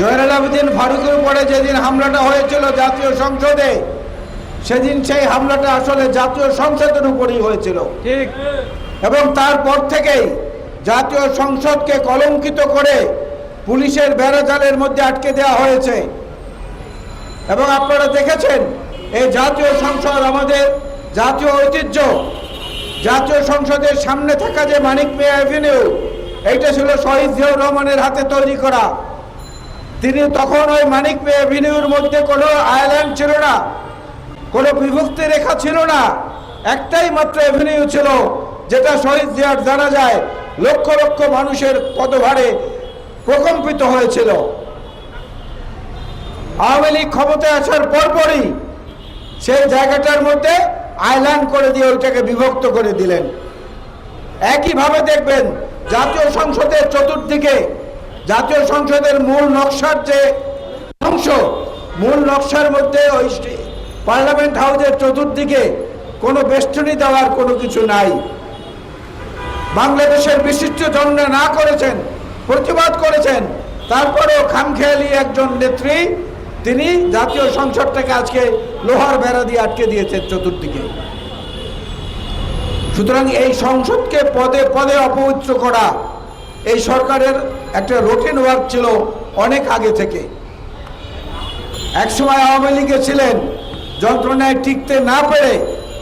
জয়নাল আবেদিন ফারুকের উপরে যেদিন হামলাটা হয়েছিল জাতীয় সংসদে সেদিন সেই হামলাটা আসলে জাতীয় সংসদের উপরেই হয়েছিল। ঠিক। এবং তারপর থেকেই জাতীয় সংসদকে কলঙ্কিত করে পুলিশের বেড়াজালের মধ্যে আটকে দেওয়া হয়েছে। এবং আপনারা দেখেছেন এই জাতীয় সংসদ আমাদের জাতীয় ঐতিহ্য জাতীয় সংসদের সামনে থাকা যে মানিক মিয়া অ্যাভিনিউ এইটা ছিল শহীদ জিয়াউর রহমানের হাতে তৈরি করা। তিনি তখন ওই মানিক মিয়া অ্যাভিনিউর মধ্যে কোনো আইল্যান্ড ছিল না, কোনো বিভক্তি রেখা ছিল না। একটাই মাত্র অ্যাভিনিউ ছিল, যেটা শহীদ জিয়ার জানা যায়, লক্ষ লক্ষ মানুষের পদভারে প্রকম্পিত হয়েছিল। আওয়ামী লীগ ক্ষমতায় আসার পরপরই সেই জায়গাটার মধ্যে আইল্যান্ড করে দিয়ে ওইটাকে বিভক্ত করে দিলেন। একইভাবে দেখবেন, জাতীয় সংসদের চতুর্দিকে জাতীয় সংসদের মূল নকশার যে অংশ, মূল নকশার মধ্যে ওই পার্লামেন্ট হাউসের চতুর্দিকে কোনো বেষ্টনী দেওয়ার কোনো কিছু নাই। বাংলাদেশের বিশিষ্ট জন্য না করেছেন, প্রতিবাদ করেছেন, তারপরেও খামখেয়ালি একজন নেত্রী, তিনি জাতীয় সংসদটাকে আজকে লোহার বেড়া দিয়ে আটকে দিয়েছেন চতুর্দিকে। সুতরাং এই সংসদকে পদে পদে অপবিত্র করা এই সরকারের একটা রুটিন ওয়ার্ক ছিল অনেক আগে থেকে। একসময় আওয়ামী লীগে ছিলেন, যন্ত্রণায় টিকতে না পেরে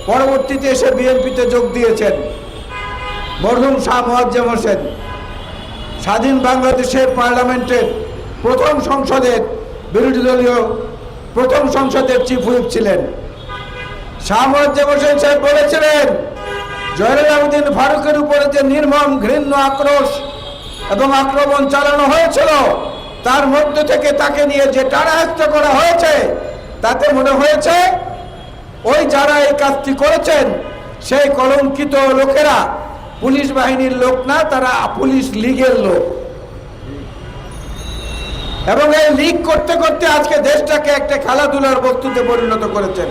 পরবর্তীতে এসে বিএনপিতে যোগ দিয়েছেন মরহুম শাহ মোয়াজ্জেম হোসেন। স্বাধীন বাংলাদেশের পার্লামেন্টের প্রথম সংসদের বিরোধী দলীয় প্রথম সংসদের চিফ হুইপ ছিলেন। শাহ মোয়াজ্জেম হোসেন সাহেব বলেছিলেন আবেদিন ফারুকের উপরে যে নির্মম, ঘৃণ্য আক্রোশ এবং আক্রমণ চালানো হয়েছিল। তার মধ্য থেকে তাকে নিয়ে যে টাড়ায়ত্ত করা হয়েছে, তাতে মনে হয়েছে, ওই যারা এই কাজটি করেছেন, সেই কলঙ্কিত লোকেরা পুলিশ বাহিনীর লোক না, তারা পুলিশ লীগের লোক। এবং এই লিগ করতে করতে আজকে দেশটাকে একটা খেলাধুলার বস্তুতে পরিণত করেছেন।